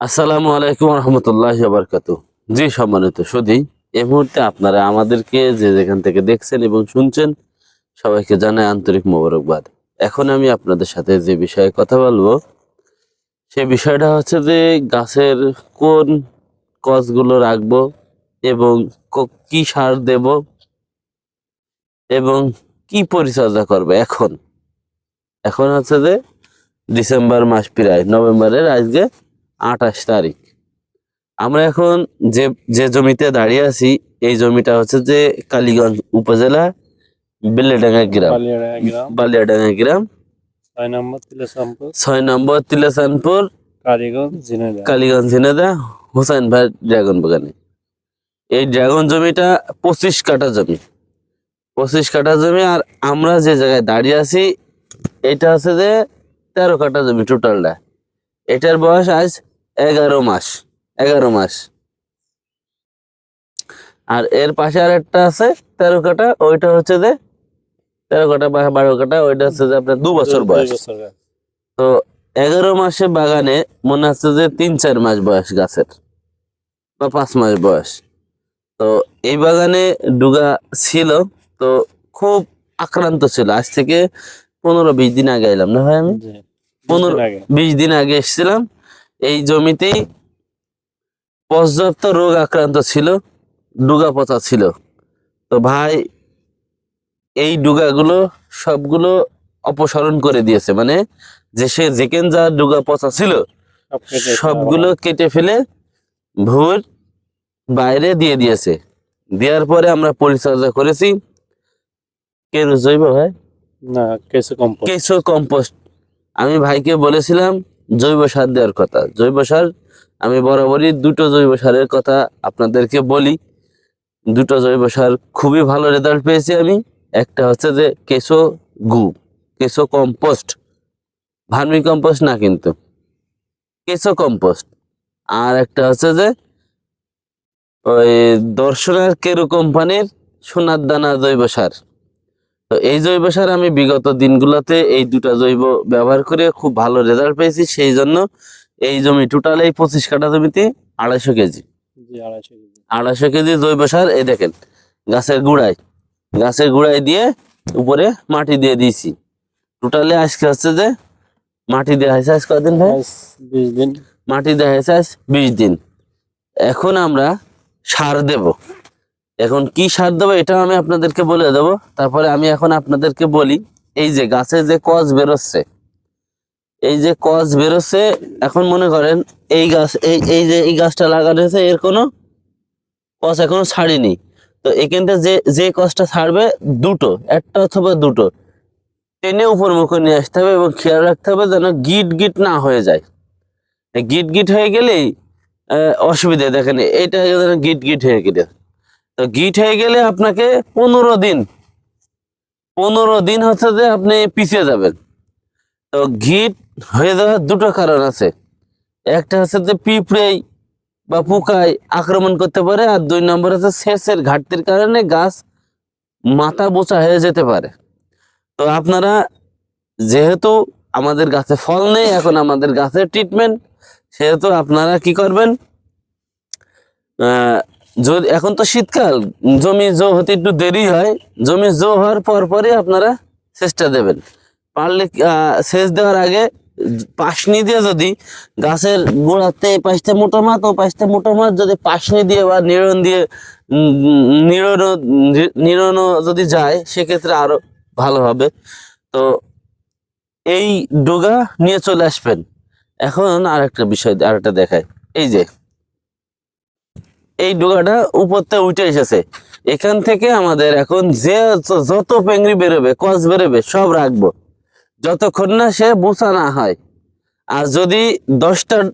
আসসালামু আলাইকুম রহমতুল্লাহ বারকাতু জি, সম্মানিত সুধী, এই মুহূর্তে আপনারা আমাদেরকে যে যেখান থেকে দেখছেন এবং শুনছেন, সবাইকে জানাই আন্তরিক মোবারকবাদ। এখন আমি আপনাদের সাথে যে বিষয়ে কথা বলব, সে বিষয়টা হচ্ছে যে গাছের কোন কসগুলো রাখব এবং কি সার দেব এবং কি পরিচর্যা করবে এখন? এখন হচ্ছে যে ডিসেম্বর মাস প্রায়, নভেম্বরের আজকে আঠাশ তারিখ। আমরা এখন যে যে জমিতে দাঁড়িয়ে আছি এই জমিটা হচ্ছে যে কালীগঞ্জ উপজেলা বেলেডাঙ্গা গ্রাম। বালিয়াডাঙ্গা গ্রাম। ছয় নম্বর তিলেসামপুর ছয় নম্বর তিলেসানপুর কালীগঞ্জ ঝিনাদা হোসেন ভাই ড্রাগন বাগানে। এই ড্রাগন জমিটা পঁচিশ কাঠা জমি। পঁচিশ কাঠা জমি আর আমরা যে জায়গায় দাঁড়িয়ে আছি এটা হচ্ছে যে তেরো কাঠা জমি টোটালটা এটার বয়স আজ এগারো মাস এগারো মাস। আর এর পাশে আর একটা আছে তেরো কাঠা ওইটা হচ্ছে যে তেরো কাটা বা বারো কাঠা ওইটা হচ্ছে যে আপনার দু বছর বয়স। তো এগারো মাসে বাগানে মনে হচ্ছে যে তিন চার মাস বয়স গাছের বা পাঁচ মাস বয়স। তো এই বাগানে ডুগা ছিল তো খুব আক্রান্ত ছিল। আজ থেকে পনেরো বিশ দিন আগে এলাম না ভাই আমি? পনেরো বিশ দিন আগে এসেছিলাম। এই জমিতেই পর্যাপ্ত রোগ আক্রান্ত ছিল ডুগা পচা ছিল। তো ভাই এই ডুগাগুলো সবগুলো অপসারণ করে দিয়েছে। মানে যে সে যেখান যা ডুগা পচা ছিল সবগুলো কেটে ফেলে ভুর বাইরে দিয়ে দিয়েছে। দেওয়ার পরে আমরা পরিচর্যা করেছি। কেন জৈব ভাই? না কম্পোস্ট। কেঁচো কম্পোস্ট। আমি ভাইকে বলেছিলাম জৈব সার দেওয়ার কথা। জৈব সার, আমি বরাবরই দুটো জৈব সারের কথা আপনাদেরকে বলি। দুটো জৈব সার খুবই ভালো রেজাল্ট পেয়েছি আমি। একটা হচ্ছে যে কেঁচো গু, কেঁচো কম্পোস্ট ভার্মি কম্পোস্ট না কিন্তু, কেঁচো কম্পোস্ট আর একটা হচ্ছে যে ওই দর্শনের কেরু কোম্পানির সোনার দানা জৈব সার। তো এই জৈব সার আমি বিগত দিনগুলোতে এই দুটা জৈব ব্যবহার করে খুব ভালো রেজাল্ট পেয়েছি সেই জন্য এই জমি টোটাল এই পঁচিশ কাঠা জমিতে আড়াইশো কেজি। আড়াইশো কেজি। জৈব সার এই দেখেন গাছের গুড়ায়। গাছের গুড়ায় দিয়ে উপরে মাটি দিয়ে দিয়েছি। টোটালে আজকে হচ্ছে যে মাটি দেওয়া হয়েছে আজ কদিন ভাই? বিশ দিন। মাটি দেওয়া হয়েছে আজ বিশ দিন। এখন আমরা সার দেব। এখন কি সার দেবো এটা আমি আপনাদেরকে বলে দেবো। তারপরে আমি এখন আপনাদেরকে বলি, এই যে গাছে যে কস বেরোচ্ছে, এই যে কস বেরোচ্ছে, এখন মনে করেন এই গাছ, এই এই যে এই গাছটা লাগানো হয়েছে, এর কোনো কস এখনও ছাড়িনি। তো এখানটা যে যে কসটা ছাড়বে, দুটো, একটা অথবা দুটো, টেনে উপর মুখে নিয়ে আসতে হবে এবং খেয়াল রাখতে হবে যেন গিট গিট না হয়ে যায়। গিট গিট হয়ে গেলেই অসুবিধা দেখেন এটা যেন গিট গিট হয়ে গেলে। তো গিট হয়ে গেলে আপনাকে পনেরো দিন পনেরো দিন হচ্ছে যে আপনি পিছিয়ে যাবেন। তো গিট হয়ে যাওয়ার দুটো কারণ আছে। একটা হচ্ছে যে পিঁপড়েই বা পোকায় আক্রমণ করতে পারে, আর দুই নম্বর হচ্ছে সেচের ঘাটতির কারণে গাছ মাথা বোচা হয়ে যেতে পারে। তো আপনারা যেহেতু আমাদের গাছে ফল নেই, এখন আমাদের গাছের ট্রিটমেন্ট সেহেতু আপনারা কি করবেন? যদি এখন তো শীতকাল, জমি জো হতে একটু দেরি হয়, জমি জো হওয়ার পর পরই আপনারা সেচটা দেবেন। পারলে সেচ দেওয়ার আগে পাশনি দিয়ে যদি গাছের গোড়াতে পাশটা মোটা মাছ ও পাশটা মোটা মাছ যদি পাশনি দিয়ে বা নিরন দিয়ে নিরন নিরনো যদি যায়, সেক্ষেত্রে আরও ভালো হবে। তো এই ডোগা নিয়ে চলে আসবেন। এখন আর একটা বিষয় আর একটা দেখায় এই যে এই ডোগাটা উপরতে উঠে এসেছে। এখান থেকে আমাদের এখন যে যত পেঙ্গি বেরোবে, কস বেরোবে, সব রাখব। যতক্ষণ না সে বোসা না হয়। আর যদি দশটা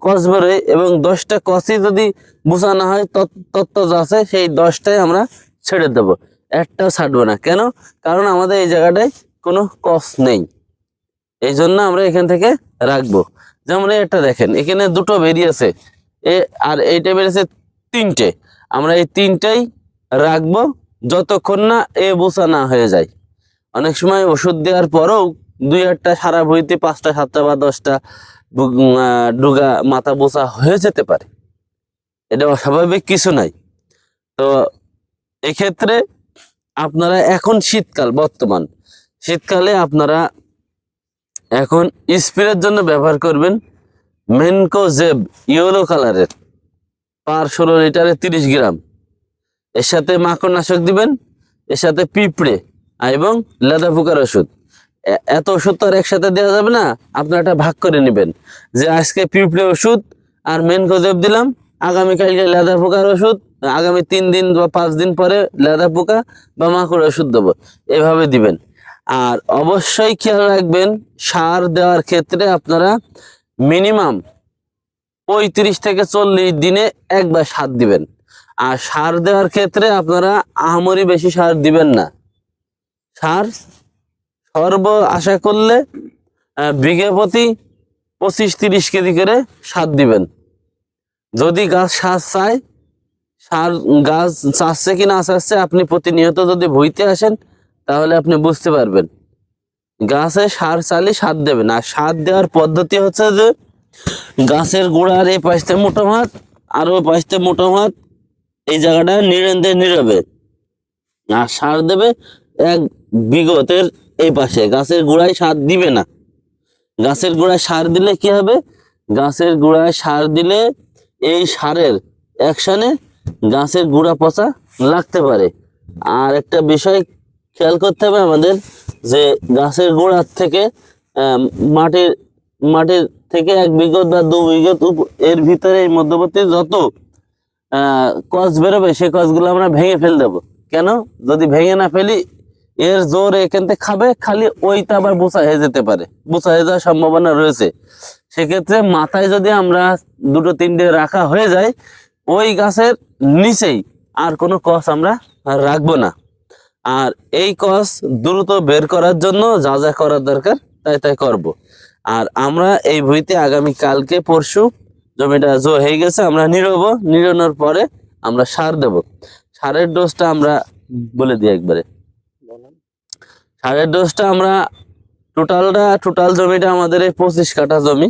কস বেরোয় এবং দশটা কসই যদি বোসা না হয়, তত- তত্ত্ব আছে সেই দশটাই আমরা ছেড়ে দেবো। একটাও ছাড়বো না। কেন? কারণ আমাদের এই জায়গাটায় কোনো কস নেই। এই জন্য আমরা এখান থেকে রাখব। যেমন এটা দেখেন, এখানে দুটো বেরিয়েছে এ, আর এইটা বেরিয়েছে তিনটে। আমরা এই তিনটাই রাখব যতক্ষণ না এ বোসা না হয়ে যায়। অনেক সময় ওষুধ দেওয়ার পরেও দুই আটটা সারা ভুঁইতে পাঁচটা, সাতটা বা দশটা ডুগা মাথা বোসা হয়ে যেতে পারে। এটা অস্বাভাবিক কিছু নাই। তো এক্ষেত্রে আপনারা এখন শীতকাল, বর্তমান। শীতকালে আপনারা এখন স্প্রের জন্য ব্যবহার করবেন মেনকো জেব ইয়েলো কালারের। পার ষোলো লিটারে তিরিশ গ্রাম। এর সাথে মাকড়নাশক দিবেন, এর সাথে পিঁপড়ে এবং লেদা পোকার ওষুধ। এত ওষুধ তো আর একসাথে দেওয়া যাবে না, আপনারা এটা ভাগ করে নেবেন। যে আজকে পিঁপড়ে ওষুধ আর মেনকো জেব দিলাম আগামীকালকে লেদা পোকার ওষুধ, আগামী তিন দিন বা পাঁচ দিন পরে লেদা পোকা বা মাকড় ওষুধ দেবো। এভাবে দিবেন। আর অবশ্যই খেয়াল রাখবেন, সার দেওয়ার ক্ষেত্রে আপনারা মিনিমাম পঁয়ত্রিশ থেকে চল্লিশ দিনে একবার সার দিবেন। আর সার দেওয়ার ক্ষেত্রে আপনারা আহামরি বেশি সার দিবেন না। সার সর্ব আশা করলে বিঘে প্রতি পঁচিশ তিরিশ কেজি করে সার দিবেন। যদি গাছ সার চায়, সার গাছ চাচ্ছে কি না চাচ্ছে আপনি প্রতিনিয়ত যদি ভুইতে আসেন, তাহলে আপনি বুঝতে পারবেন। গাছে সার চালে সার দেবেন। আর সার দেওয়ার পদ্ধতি হচ্ছে যে গাছের গোড়ার এই পাশতে মোটা ভাত, আর ওই পাশতে মোটা ভাত, এই জায়গাটা নিরেন্দে নিরবে আর সার দেবে এক বিগতের এই পাশে। গাছের গোড়ায় সার দিবে না। গাছের গোড়ায় সার দিলে কি হবে? গাছের গোড়ায় সার দিলে এই সারের অ্যাকশনে গাছের গোড়া পচা লাগতে পারে। আর একটা বিষয় খেয়াল করতে হবে আমাদের যে গাছের গোড়ার থেকে মাটির মাটির থেকে এক বিঘত বা দু বিঘত এর ভিতরে এই মধ্যবর্তী যত কস বেরোবে সেই কসগুলো আমরা ভেঙে ফেল দেবো। কেন? যদি ভেঙে না ফেলি, এর জোর এখান থেকে খাবে, খালি ওইটা আবার বোসা হয়ে যেতে পারে, বোসা হয়ে যাওয়ার সম্ভাবনা রয়েছে। সেক্ষেত্রে মাথায় যদি আমরা দুটো, তিনটে রাখা হয়ে যায়, ওই গাছের নিচেই আর কোনো কস আমরা রাখব না। আর এই কস দ্রুত বের করার জন্য যা যা করার দরকার, তাই তাই করব। আর আমরা এই ভুঁইতে আগামী কালকে, পরশু জমিটা জো হয়ে গেছে, আমরা নিরব। নিরানোর পরে আমরা সার দেব। সারের ডোজটা আমরা বলে দিই একবারে। সারের ডোজটা আমরা টোটালটা, টোটাল জমিটা আমাদের এই পঁচিশ কাঠা জমি।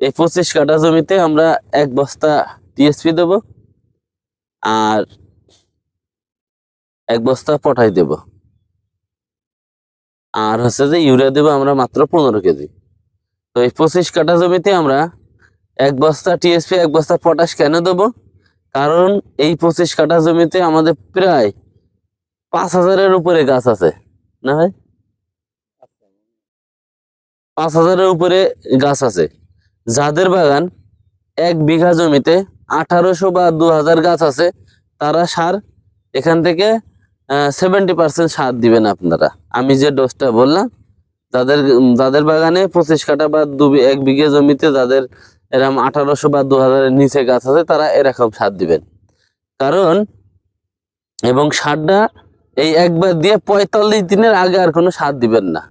এই পঁচিশ কাঠা জমিতে আমরা এক বস্তা টিএসপি দেব আর এক বস্তা পটাই দেব। আর হচ্ছে যে ইউরিয়া দেবো আমরা মাত্র পনেরো কেজি। তো এই পঁচিশ কাঠা জমিতে আমরা এক বস্তা টিএসপি, এক বস্তা পটাশ কেন দেবো? কারণ এই পঁচিশ কাঠা জমিতে আমাদের প্রায় পাঁচ হাজারের উপরে গাছ আছে, না ভাই? পাঁচ হাজারের উপরে গাছ আছে। যাদের বাগান এক বিঘা জমিতে আঠারোশো বা দু হাজার গাছ আছে, তারা সার এখান থেকে সেভেন্টি পার্সেন্ট সার দিবেন আপনারা। আমি যে ডোজটা বললাম যাদের যাদের বাগানে পঁচিশ কাঠা বা দু এক বিঘে জমিতে যাদের এরকম আঠারোশো বা দু হাজারের নিচে গাছ আছে, তারা এরকম সার দিবেন। কারণ, এবং সারটা এই একবার দিয়ে পঁয়তাল্লিশ দিনের আগে আর কোনো সার দিবেন না।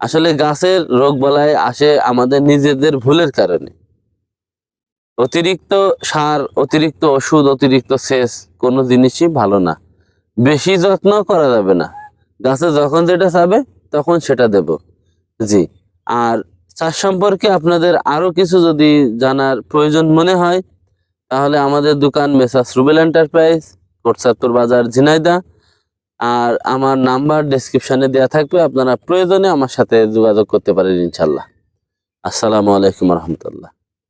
আসলে গাছের রোগ বলায় আসে আমাদের নিজেদের ভুলের কারণে। অতিরিক্ত সার, অতিরিক্ত ওষুধ, অতিরিক্ত সেচ কোনো জিনিসই ভালো না। বেশি যত্ন করা যাবে না। গাছে যখন যেটা চাবে, তখন সেটা দেব। জি। আর চাষ সম্পর্কে আপনাদের আরও কিছু যদি জানার প্রয়োজন মনে হয়, তাহলে আমাদের দোকান মেসাস রুবেল এন্টারপ্রাইজ, কোটসাত্তর বাজার ঝিনাইদা আর আমার নাম্বার ডেসক্রিপশনে দেওয়া থাকবে, আপনারা প্রয়োজনে আমার সাথে যোগাযোগ করতে পারেন ইনশাল্লাহ আসসালামু আলাইকুম রহমতুল্লাহ।